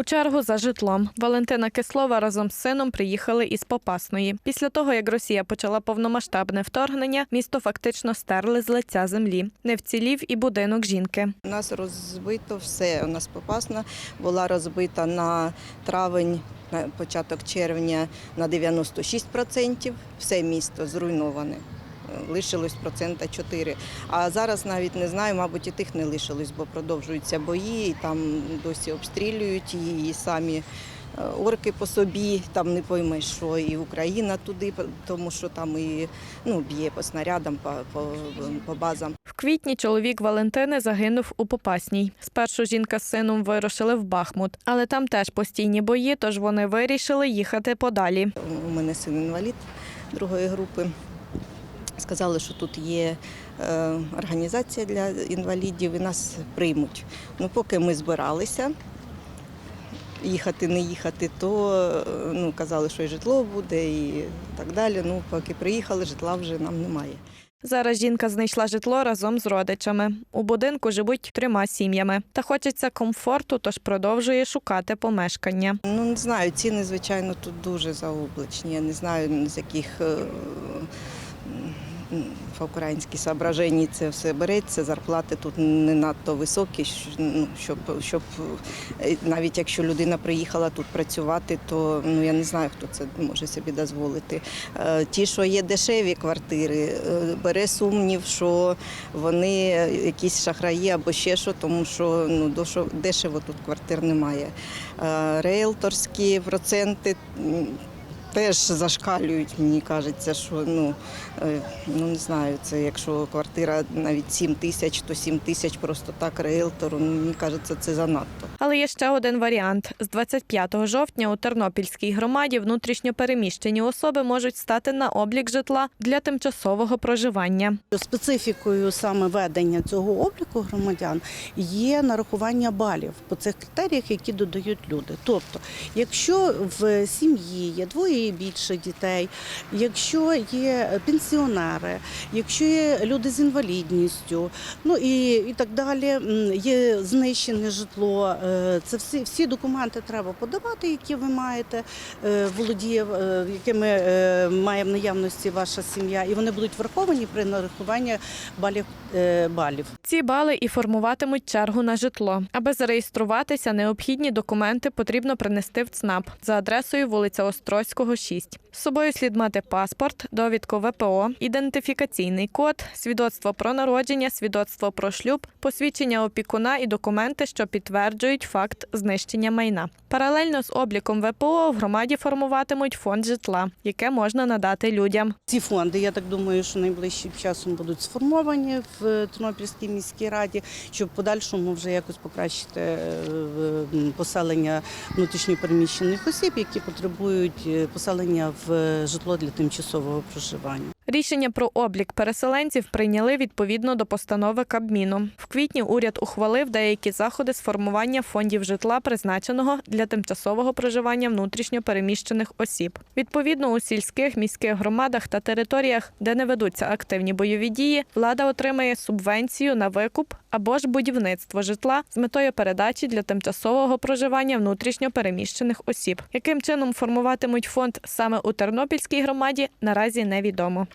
У чергу за житлом Валентина Кислова разом з сином приїхали із Попасної. Після того, як Росія почала повномасштабне вторгнення, місто фактично стерли з лиця землі. Не вцілів і будинок жінки. У нас розбито все. У нас Попасна була розбита на травень, на початок червня на 96%. Все місто зруйноване. Лишилось процента 4. А зараз навіть не знаю, мабуть, і тих не лишилось, бо продовжуються бої, і там досі обстрілюють її і самі е, орки по собі, там не поймеш, що і Україна туди, тому що там і ну, б'є по снарядам, по, по, по базам. В квітні чоловік Валентини загинув у Попасній. Спершу жінка з сином вирушили в Бахмут, але там теж постійні бої, тож вони вирішили їхати подалі. У мене син інвалід другої групи. Сказали, що тут є е, організація для інвалідів і нас приймуть. Ну, поки ми збиралися їхати, не їхати, то е, ну, казали, що і житло буде, і так далі. Ну, поки приїхали, житла вже нам немає. Зараз жінка знайшла житло разом з родичами. У будинку живуть трьома сім'ями. Та хочеться комфорту, тож продовжує шукати помешкання. Ну, не знаю, ціни, звичайно, тут дуже заоблачні. Я не знаю, з яких е, в українській соображенні це все береться. Зарплати тут не надто високі, ну, щоб, щоб е, навіть якщо людина приїхала тут працювати, то ну, я не знаю, хто це може собі дозволити. Е, Ті, що є дешеві квартири, е, бере сумнів, що вони якісь шахраї або ще що, тому що ну, дешево тут квартир немає. Реелторські проценти теж зашкалюють, мені кажеться, що ну, е, ну не знаю, це якщо квартира навіть 7 тисяч, то 7 тисяч просто так реелтору, ну, мені кажеться, це занадто. Але є ще один варіант: з 25 жовтня у Тернопільській громаді внутрішньо переміщені особи можуть стати на облік житла для тимчасового проживання. Специфікою саме ведення цього обліку громадян є нарахування балів по цих критеріях, які додають люди. Тобто, якщо в сім'ї є двоє і більше дітей, якщо є пенсіонери, якщо є люди з інвалідністю, ну і, і так далі, є знищене житло. е, Це всі, всі документи треба подавати, які ви маєте, е, володіє, е, якими має в наявності ваша сім'я, і вони будуть враховані при нарахуванні балів. балів. Ці бали і формуватимуть чергу на житло. Аби зареєструватися, необхідні документи потрібно принести в ЦНАП за адресою вулиця Острозького, 6. З собою слід мати паспорт, довідку ВПО, ідентифікаційний код, свідоцтво про народження, свідоцтво про шлюб, посвідчення опікуна і документи, що підтверджують факт знищення майна. Паралельно з обліком ВПО в громаді формуватимуть фонд житла, яке можна надати людям. Ці фонди, я так думаю, що найближчим часом будуть сформовані в Тернопільській міській раді, щоб в подальшому вже якось покращити е, поселення внутрішньопереміщених осіб, які потребують е, поселення в житло для тимчасового проживання. Рішення про облік переселенців прийняли відповідно до постанови Кабміну. В квітні уряд ухвалив деякі заходи з формування фондів житла, призначеного для тимчасового проживання внутрішньо переміщених осіб. Відповідно, у сільських міських громадах та територіях, де не ведуться активні бойові дії, влада отримає субвенцію на викуп або ж будівництво житла з метою передачі для тимчасового проживання внутрішньо переміщених осіб. Яким чином формуватимуть фонд саме у Тернопільській громаді, наразі невідомо.